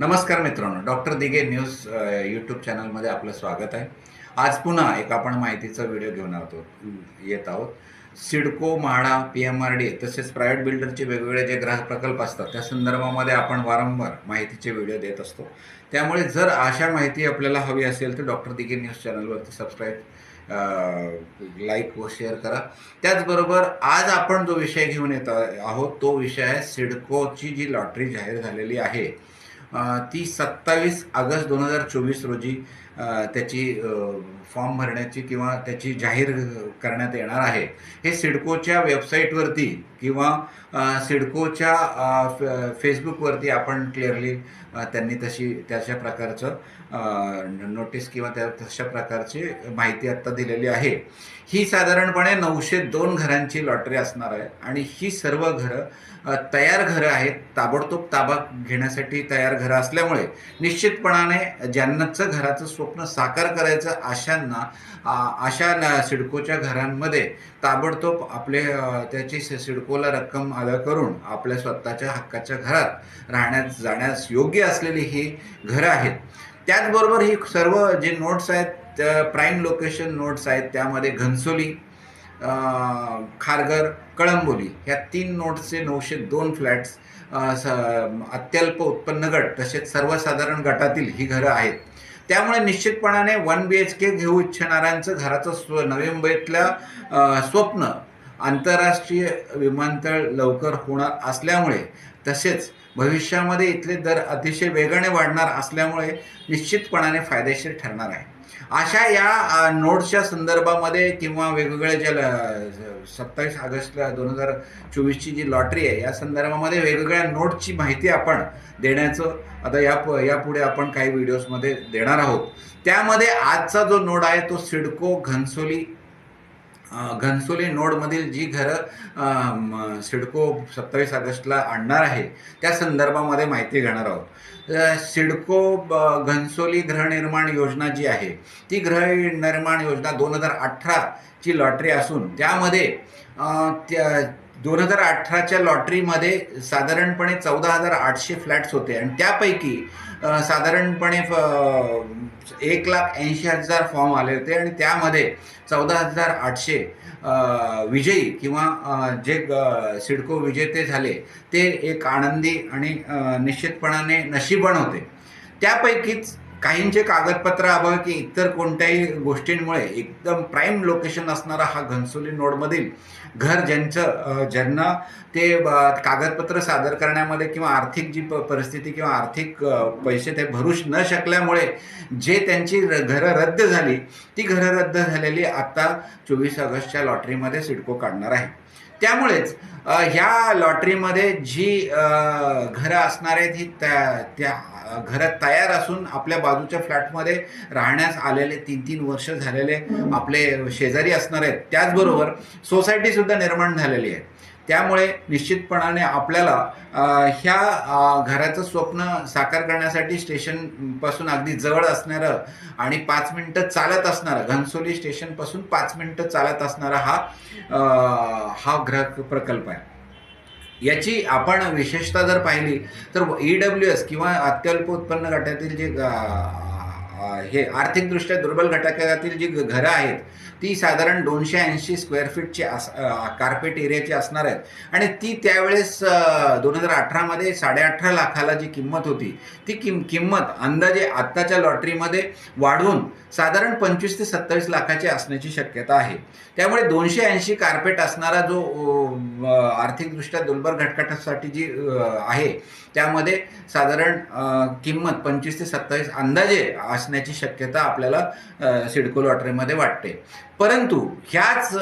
नमस्कार मित्रांनो doctor Dige news YouTube चॅनलमध्ये आपलं स्वागत आहे. आज पुन्हा एक आपण माहितीचा व्हिडिओ घेऊन आहोत येत आहोत. CIDCO MHADA P M R D तसेच प्रायव्हेट बिल्डरचे वेगवेगळे जे ग्राहक प्रकल्प असतात त्या संदर्भामध्ये आपण वारंवार माहितीचे व्हिडिओ देत असतो. त्यामुळे जर अशा माहिती आपल्याला हवी असेल तर डॉक्टर दिगे न्यूज चॅनलवरती सबस्क्राईब लाईक व शेअर करा. त्याचबरोबर आज आपण जो विषय घेऊन येत आहोत तो विषय आहे सिडकोची जी लॉटरी जाहीर झालेली आहे ती सत्तावीस ऑगस्ट दोन हजार चोवीस रोजी त्याची फॉर्म भरण्याची किंवा त्याची जाहीर करण्यात येणार आहे. हे सिडकोच्या वेबसाईटवरती किंवा सिडकोच्या फेसबुकवरती आपण क्लिअरली त्यांनी तशी त्याच्या प्रकारचं नोटीस किंवा त्या तशा प्रकारची माहिती आत्ता दिलेली आहे. ही साधारणपणे नऊशे दोन घरांची लॉटरी असणार आहे आणि ही सर्व घरं तयार घरं आहेत. ताबडतोब ताबा घेण्यासाठी तयार घरं असल्यामुळे निश्चितपणाने ज्यांनाचं घराचं स्वप्न साकार करायचं अशांना अशा सिडकोच्या घरांमध्ये ताबडतोब आपले त्याची सिडकोला रक्कम अदा करून आपल्या स्वतःच्या हक्काच्या घरात राहण्यास जाण्यास योग्य असलेली ही घरं आहेत. त्याचबरोबर ही सर्व जे नोट्स आहेत प्राईम लोकेशन नोट्स आहेत त्यामध्ये घनसोली खारघर कळंबोली ह्या तीन नोट्सचे नऊशे दोन फ्लॅट्स स अत्यल्प उत्पन्न गट तसेच सर्वसाधारण गटातील ही घरं आहेत. त्यामुळे निश्चितपणाने वन बी एच के घेऊ इच्छिणाऱ्यांचं घराचं स्व नवी मुंबईतल्या स्वप्न आंतरराष्ट्रीय विमानतळ लवकर होणार असल्यामुळे तसेच भविष्यामध्ये इथले दर अतिशय वेगाने वाढणार असल्यामुळे निश्चितपणाने फायदेशीर ठरणार आहे. अशा या नोट्सच्या संदर्भामध्ये किंवा वेगवेगळ्या ज्या सत्तावीस ऑगस्टला दोन हजार चोवीसची जी लॉटरी आहे या संदर्भामध्ये वेगवेगळ्या नोटची माहिती आपण देण्याचं आता या यापुढे आपण काही व्हिडिओजमध्ये देणार आहोत. त्यामध्ये आजचा जो नोड आहे तो सिडको घनसोली घनसोली नोडमधील जी घरं सिडको सत्तावीस ऑगस्टला आणणार आहे त्या संदर्भामध्ये माहिती घेणार आहोत. सिडको ब- घनसोली गृहनिर्माण योजना जी आहे ती गृहनिर्माण योजना दोन हजार अठराची लॉटरी असून त्यामध्ये त्या दोन हजार अठराच्या लॉटरीमध्ये साधारणपणे चौदा हजार आठशे फ्लॅट्स होते. आणि त्यापैकी साधारणपणे फ- एक लाख ऐंशी हजार फॉर्म आले होते आणि त्यामध्ये चौदा हजार आठशे विजयी किंवा जे सिडको विजेते झाले ते एक आनंदी आणि निश्चितपणाने नशीबण होते. त्यापैकीच काहींचे कागदपत्र अभाव की इतर कोणत्याही गोष्टींमुळे एकदम प्राईम लोकेशन असणारा हा घनसोली नोडमधील घर ज्यांचं ज्यांना ते कागदपत्र सादर करण्यामध्ये किंवा आर्थिक जी प- परिस्थिती किंवा आर्थिक पैसे ते भरू न शकल्यामुळे जे त्यांची र- घरं रद्द झाली ती घरं रद्द झालेली आत्ता चोवीस ऑगस्टच्या लॉटरीमध्ये सिडको काढणार आहे. त्यामुळेच ह्या लॉटरीमध्ये जी घरं असणार आहेत ही त्या त्या घरात तयार असून आपल्या बाजूच्या फ्लॅटमध्ये राहण्यास आलेले तीन तीन वर्ष झालेले आपले शेजारी असणार आहेत. त्याचबरोबर सोसायटीसुद्धा निर्माण झालेली आहे. त्यामुळे निश्चितपणाने आपल्याला ह्या घराचं स्वप्न साकार करण्यासाठी स्टेशनपासून अगदी जवळ असणारं आणि पाच मिनटं चालत असणारं घनसोली स्टेशनपासून पाच मिनटं चालत असणारा हा हा ग्रह प्रकल्प आहे. याची आपण विशेषता जर पाहिली तर ई डब्ल्यू एस किंवा अत्यल्प उत्पन्न गटातील जे हे आर्थिकदृष्ट्या दुर्बल घटकातील जी घ- घरं आहेत ती साधारण दोनशे ऐंशी स्क्वेअर फीटची अस कार्पेट एरियाची असणार आहेत. आणि ती त्यावेळेस दोन हजार अठरामध्ये साडेअठरा लाखाला जी किंमत होती ती किम किंमत अंदाजे आत्ताच्या लॉटरीमध्ये वाढवून साधारण पंचवीस ते सत्तावीस लाखाची असण्याची शक्यता आहे. त्यामुळे दोनशे ऐंशी कार्पेट असणारा जो आर्थिकदृष्ट्या दुर्बल घटकासाठी जी आहे त्यामध्ये साधारण किंमत पंचवीस ते सत्तावीस अंदाजे असण्याची शक्यता आपल्याला सिडको लॉटरीमध्ये वाटते. परंतु ह्याच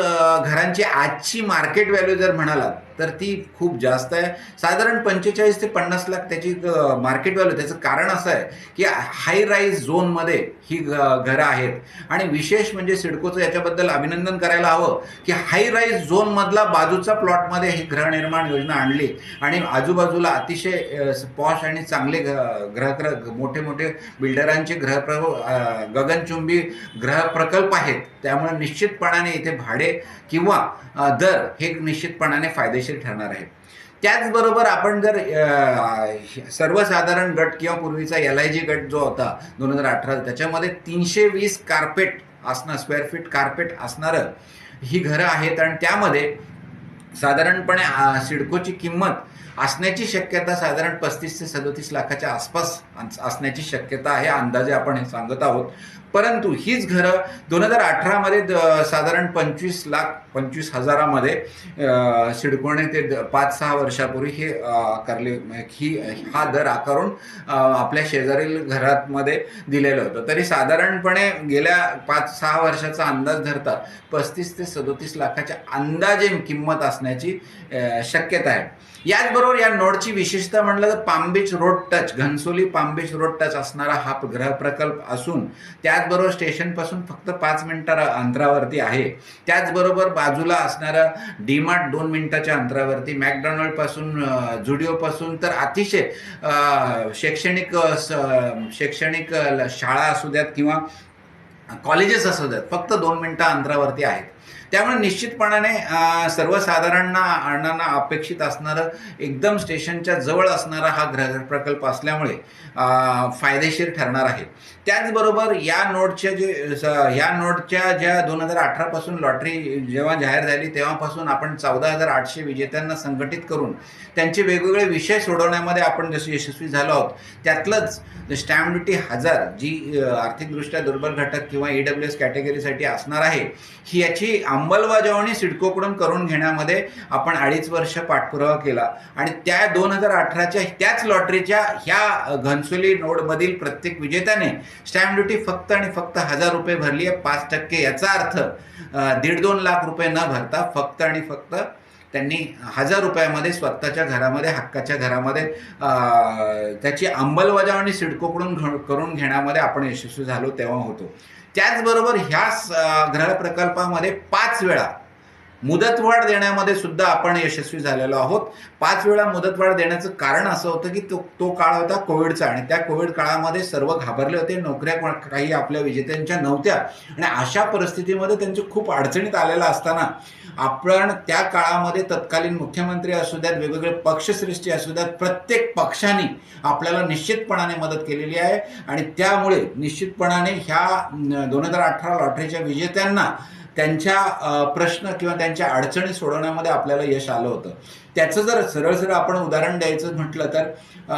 घरांची आजची मार्केट व्हॅल्यू जर म्हणालात तर ती खूप जास्त आहे. साधारण पंचेचाळीस ते पन्नास लाख त्याची मार्केट व्हॅल्यू त्याचं कारण असं आहे की हाय राईज झोनमध्ये ही घरं आहेत. आणि विशेष म्हणजे सिडकोचं याच्याबद्दल अभिनंदन करायला हवं की हाय राईज झोनमधला बाजूच्या प्लॉटमध्ये ही गृहनिर्माण योजना आणली. आणि आजूबाजूला अतिशय पॉश आणि चांगले ग्रह मोठे मोठे बिल्डरांचे ग्रह गगनचुंबी ग्रह प्रकल्प आहेत. त्यामुळे निश्चितपणाने इथे भाडे किंवा दर हे निश्चितपणाने फायदेशीर ठरणार आहे. त्याचबरोबर आपण जर सर्वसाधारण गट किंवा पूर्वीचा एल आय जी गट जो होता दोन हजार अठरा त्याच्यामध्ये तीनशे वीस कार्पेट असणं स्क्वेअर फीट कार्पेट असणारं ही घरं आहेत आणि त्यामध्ये साधारणपणे सिडकोची किंमत असण्याची शक्यता साधारण पस्तीस ते सदोतीस लाखाच्या आसपास असण्याची शक्यता आहे. अंदाजे आपण हे सांगत आहोत. परंतु हीच घरं दोन हजार अठरामध्ये द- साधारण पंचवीस लाख पंचवीस हजारामध्ये अ, सिडकोने ते पाच सहा वर्षापूर्वी हे आकारले करले ही हा दर आकारून आपल्या शेजारील घरांमध्ये दिलेलं होतं. तरी साधारणपणे गेल्या पाच सहा वर्षाचा अंदाज धरता पस्तीस ते सदोतीस लाखाच्या अंदाजे किंमत असण्याची शक्यता आहे. याचबरोबर या नोडची विशेषता म्हटलं तर Palm Beach road touch Ghansoli Palm Beach road touch असणारा हा ग्रह प्रकल्प असून त्याचबरोबर स्टेशनपासून फक्त पाच मिनिटा अंतरावरती आहे. त्याचबरोबर बाजूला असणारा डीमार्ट दोन मिनिटाच्या अंतरावरती मॅकडॉनल्डपासून जुडिओपासून तर अतिशय शैक्षणिक शैक्षणिक शाळा असू द्यात किंवा कॉलेजेस असू द्यात फक्त दोन मिनिटं अंतरावरती आहेत. त्यामुळे निश्चितपणाने सर्वसाधारण अण्णांना अपेक्षित असणारं एकदम स्टेशनच्या जवळ असणारा हा ग्रह प्रकल्प असल्यामुळे फायदेशीर ठरणार आहे. त्याचबरोबर या नोटच्या जे स- या नोटच्या ज्या दोन हजार अठरापासून लॉटरी जेव्हा जाहीर झाली तेव्हापासून आपण चौदा हजार आठशे विजेत्यांना संघटित करून त्यांचे वेगवेगळे विषय सोडवण्यामध्ये आपण जसे यशस्वी झालो आहोत त्यातलंच स्टॅम्प ड्युटी हजार जी आर्थिकदृष्ट्या दुर्बल घटक किंवा ई डब्ल्यू एस कॅटेगरीसाठी असणार आहे ही याची अंमलबजावणी सिडकोकडून करून घेण्यामध्ये आपण अडीच वर्ष पाठपुरावा केला. आणि त्या दोन हजार अठराच्या त्याच लॉटरीच्या ह्या घनसोली नोडमधील प्रत्येक विजेत्याने स्टॅम्प ड्युटी फक्त आणि फक्त हजार रुपये भरली आहे. पाच टक्के याचा अर्थ दीड दोन लाख रुपये न भरता फक्त आणि फक्त त्यांनी हजार रुपयामध्ये स्वतःच्या घरामध्ये हक्काच्या घरामध्ये त्याची अंमलबजावणी सिडकोकडून घ- करून घेण्यामध्ये आपण यशस्वी झालो तेव्हा होतो. त्याचबरोबर ह्या स- प्रकल्पामध्ये पाच वेळा मुदतवाढ देण्यामध्ये सुद्धा आपण यशस्वी झालेलो आहोत. पाच वेळा मुदतवाढ देण्याचं कारण असं होतं की तो तो काळ होता कोविडचा आणि त्या कोविड काळामध्ये सर्व घाबरले होते नोकऱ्या कोण- काही आपल्या विजेत्यांच्या नव्हत्या आणि अशा परिस्थितीमध्ये त्यांच्या खूप अडचणीत आलेला असताना आपण त्या काळामध्ये तत्कालीन मुख्यमंत्री असू द्यात वेगवेगळे पक्षश्रेष्ठी असू द्यात प्रत्येक पक्षाने आपल्याला निश्चितपणाने मदत केलेली आहे. आणि त्यामुळे निश्चितपणाने ह्या दोन हजार अठरा लॉटरीच्या विजेत्यांना त्यांच्या प्रश्न किंवा त्यांच्या अडचणी सोडवण्यामध्ये आपल्याला यश आलं होतं. त्याचं जर सरळ सरळ आपण उदाहरण द्यायचं म्हटलं तर